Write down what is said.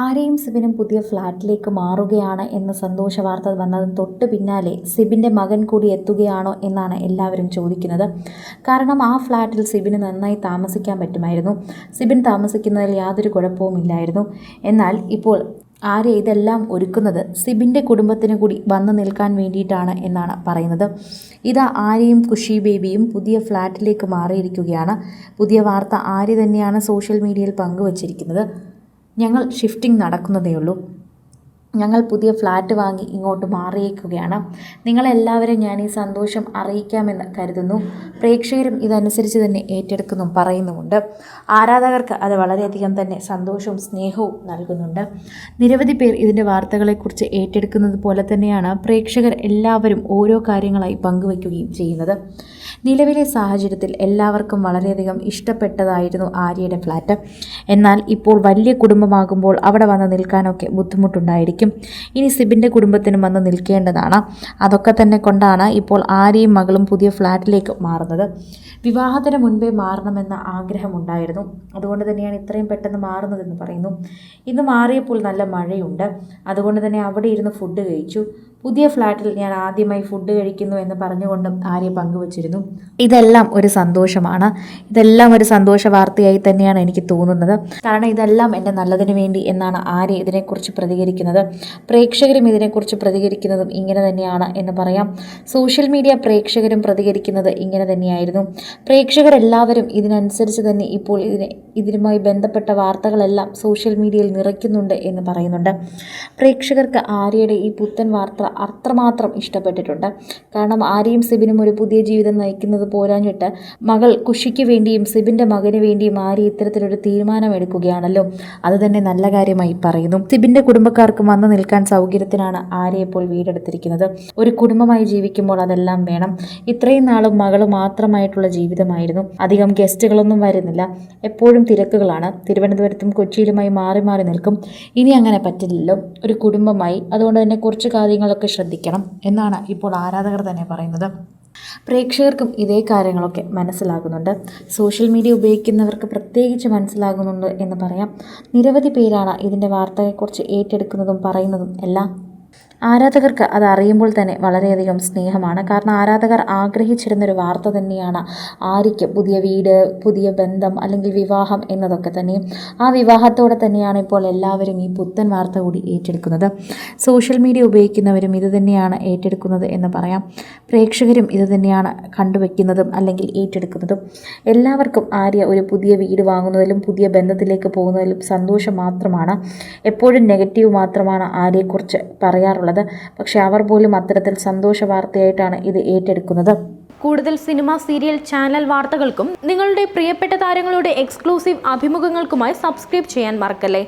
ആരെയും സിബിനും പുതിയ ഫ്ലാറ്റിലേക്ക് മാറുകയാണ് എന്ന സന്തോഷ വാർത്ത വന്നതിന് തൊട്ട് പിന്നാലെ സിബിന്റെ മകൻ കൂടി എത്തുകയാണോ എന്നാണ് എല്ലാവരും ചോദിക്കുന്നത്. കാരണം ആ ഫ്ലാറ്റിൽ സിബിന് നന്നായി താമസിക്കാൻ പറ്റുമായിരുന്നു. സിബിൻ താമസിക്കുന്നതിൽ യാതൊരു കുഴപ്പവുമില്ലായിരുന്നു എന്നാൽ ഇപ്പോൾ ആര്യ ഇതെല്ലാം ഒരുക്കുന്നത് സിബിന്റെ കുടുംബത്തിന് കൂടി വന്നു നിൽക്കാൻ വേണ്ടിയിട്ടാണ് എന്നാണ് പറയുന്നത്. ഇതാ ആര്യയും കുഷി ബേബിയും പുതിയ ഫ്ലാറ്റിലേക്ക് മാറിയിരിക്കുകയാണ്. പുതിയ വാർത്ത ആര്യ തന്നെയാണ് സോഷ്യൽ മീഡിയയിൽ പങ്കുവച്ചിരിക്കുന്നത്. ഞങ്ങൾ ഷിഫ്റ്റിംഗ് നടക്കുന്നതേയുള്ളൂ. ഞങ്ങൾ പുതിയ ഫ്ലാറ്റ് വാങ്ങി ഇങ്ങോട്ട് മാറിയേക്കുകയാണ്. നിങ്ങളെല്ലാവരും ഞാൻ ഈ സന്തോഷം അറിയിക്കാമെന്ന് കരുതുന്നു. പ്രേക്ഷകരും ഇതനുസരിച്ച് തന്നെ ഏറ്റെടുക്കുന്നു പറയുന്നുമുണ്ട്. ആരാധകർക്ക് അത് വളരെയധികം തന്നെ സന്തോഷവും സ്നേഹവും നൽകുന്നുണ്ട്. നിരവധി പേർ ഇതിന്റെ വാർത്തകളെക്കുറിച്ച് ഏറ്റെടുക്കുന്നത് പോലെ തന്നെയാണ് പ്രേക്ഷകർ എല്ലാവരും ഓരോ കാര്യങ്ങളായി പങ്കുവയ്ക്കുകയും ചെയ്യുന്നത്. നിലവിലെ സാഹചര്യത്തിൽ എല്ലാവർക്കും വളരെയധികം ഇഷ്ടപ്പെട്ടതായിരുന്നു ആര്യയുടെ ഫ്ലാറ്റ്. എന്നാൽ ഇപ്പോൾ വലിയ കുടുംബമാകുമ്പോൾ അവിടെ വന്ന് നിൽക്കാനൊക്കെ ബുദ്ധിമുട്ടുണ്ടായിരിക്കും. ഇനി സിബിന്റെ കുടുംബത്തിനും വന്ന് നിൽക്കേണ്ടതാണ്. അതൊക്കെ തന്നെ കൊണ്ടാണ് ഇപ്പോൾ ആര്യയും മകളും പുതിയ ഫ്ലാറ്റിലേക്ക് മാറുന്നത്. വിവാഹത്തിന് മുൻപേ മാറണമെന്ന ആഗ്രഹമുണ്ടായിരുന്നു അതുകൊണ്ട് തന്നെയാണ് ഇത്രയും പെട്ടെന്ന് മാറുന്നതെന്ന് പറയുന്നു. ഇന്ന് മാറിയപ്പോൾ നല്ല മഴയുണ്ട്. അതുകൊണ്ട് തന്നെ അവിടെ ഇരുന്ന് ഫുഡ് കഴിച്ചു. പുതിയ ഫ്ലാറ്റിൽ ഞാൻ ആദ്യമായി ഫുഡ് കഴിക്കുന്നു എന്ന് പറഞ്ഞുകൊണ്ടും ആര്യ പങ്കുവച്ചിരുന്നു. ഇതെല്ലാം ഒരു സന്തോഷമാണ്. ഇതെല്ലാം ഒരു സന്തോഷ വാർത്തയായി തന്നെയാണ് എനിക്ക് തോന്നുന്നത്. കാരണം ഇതെല്ലാം എന്റെ നല്ലതിന് വേണ്ടി എന്നാണ് ആര്യ ഇതിനെക്കുറിച്ച് പ്രതികരിക്കുന്നത്. പ്രേക്ഷകരും ഇതിനെക്കുറിച്ച് പ്രതികരിക്കുന്നതും ഇങ്ങനെ തന്നെയാണ് എന്ന് പറയാം. സോഷ്യൽ മീഡിയ പ്രേക്ഷകരും പ്രതികരിക്കുന്നത് ഇങ്ങനെ തന്നെയായിരുന്നു. പ്രേക്ഷകരെല്ലാവരും ഇതിനനുസരിച്ച് തന്നെ ഇപ്പോൾ ഇതിനെ ഇതിനുമായി ബന്ധപ്പെട്ട വാർത്തകളെല്ലാം സോഷ്യൽ മീഡിയയിൽ നിറയ്ക്കുന്നുണ്ട് എന്ന് പറയുന്നുണ്ട്. പ്രേക്ഷകർക്ക് ആര്യയുടെ ഈ പുത്തൻ വാർത്ത അത്രമാത്രം ഇഷ്ടപ്പെട്ടിട്ടുണ്ട്. കാരണം ആര്യയും സിബിനും ഒരു പുതിയ ജീവിതം നയിക്കുന്നത് പോരാഞ്ഞിട്ട് മകൾ കുഷിക്ക് വേണ്ടിയും സിബിന്റെ മകന് വേണ്ടിയും ആര്യ ഇത്തരത്തിലൊരു തീരുമാനമെടുക്കുകയാണല്ലോ? അത് തന്നെ നല്ല കാര്യമായി പറയുന്നു. സിബിന്റെ കുടുംബക്കാർക്ക് വന്നു നിൽക്കാൻ സൗകര്യത്തിനാണ് ആര്യ ഇപ്പോൾ വീടെടുത്തിരിക്കുന്നത്. ഒരു കുടുംബമായി ജീവിക്കുമ്പോൾ അതെല്ലാം വേണം. ഇത്രയും നാളും മകൾ മാത്രമായിട്ടുള്ള ജീവിതമായിരുന്നു. അധികം ഗസ്റ്റുകളൊന്നും വരുന്നില്ല. എപ്പോഴും തിരക്കുകളാണ്. തിരുവനന്തപുരത്തും കൊച്ചിയിലുമായി മാറി മാറി നിൽക്കും. ഇനി അങ്ങനെ പറ്റില്ലല്ലോ. ഒരു കുടുംബമായി. അതുകൊണ്ട് തന്നെ കുറച്ച് കാര്യങ്ങളൊക്കെ ശ്രദ്ധിക്കണം എന്നാണ് ഇപ്പോൾ ആരാധകർ തന്നെ പറയുന്നത്. പ്രേക്ഷകർക്കും ഇതേ കാര്യങ്ങളൊക്കെ മനസ്സിലാകുന്നുണ്ട്. സോഷ്യൽ മീഡിയ ഉപയോഗിക്കുന്നവർക്ക് പ്രത്യേകിച്ച് മനസ്സിലാകുന്നുണ്ട് എന്ന് പറയാം. നിരവധി പേരാണ് ഇതിന്റെ വാർത്തയെക്കുറിച്ച് ഏറ്റെടുക്കുന്നതും പറയുന്നതും എല്ലാം ആരാധകർക്ക് അത് അറിയുമ്പോൾ തന്നെ വളരെയധികം സ്നേഹമാണ്. കാരണം ആരാധകർ ആഗ്രഹിച്ചിരുന്നൊരു വാർത്ത തന്നെയാണ് ആര്യയ്ക്ക് പുതിയ വീട് പുതിയ ബന്ധം അല്ലെങ്കിൽ വിവാഹം എന്നതൊക്കെ തന്നെയും ആ വിവാഹത്തോടെ തന്നെയാണ് ഇപ്പോൾ എല്ലാവരും ഈ പുത്തൻ വാർത്ത കൂടി ഏറ്റെടുക്കുന്നത്. സോഷ്യൽ മീഡിയ ഉപയോഗിക്കുന്നവരും ഇത് തന്നെയാണ് ഏറ്റെടുക്കുന്നത് എന്ന് പറയാം. പ്രേക്ഷകരും ഇത് തന്നെയാണ് കണ്ടുവയ്ക്കുന്നതും അല്ലെങ്കിൽ ഏറ്റെടുക്കുന്നതും. എല്ലാവർക്കും ആര്യ ഒരു പുതിയ വീട് വാങ്ങുന്നതിലും പുതിയ ബന്ധത്തിലേക്ക് പോകുന്നതിലും സന്തോഷം മാത്രമാണ്. എപ്പോഴും നെഗറ്റീവ് മാത്രമാണ് ആര്യയെക്കുറിച്ച് പറയാറുള്ളത്. പക്ഷേ അവർ പോലും അത്തരത്തിൽ സന്തോഷ വാർത്തയായിട്ടാണ് ഇത് ഏറ്റെടുക്കുന്നത്. കൂടുതൽ സിനിമ സീരിയൽ ചാനൽ വാർത്തകൾക്കും നിങ്ങളുടെ പ്രിയപ്പെട്ട താരങ്ങളുടെ എക്സ്ക്ലൂസീവ് അഭിമുഖങ്ങൾക്കുമായി സബ്സ്ക്രൈബ് ചെയ്യാൻ മറക്കല്ലേ?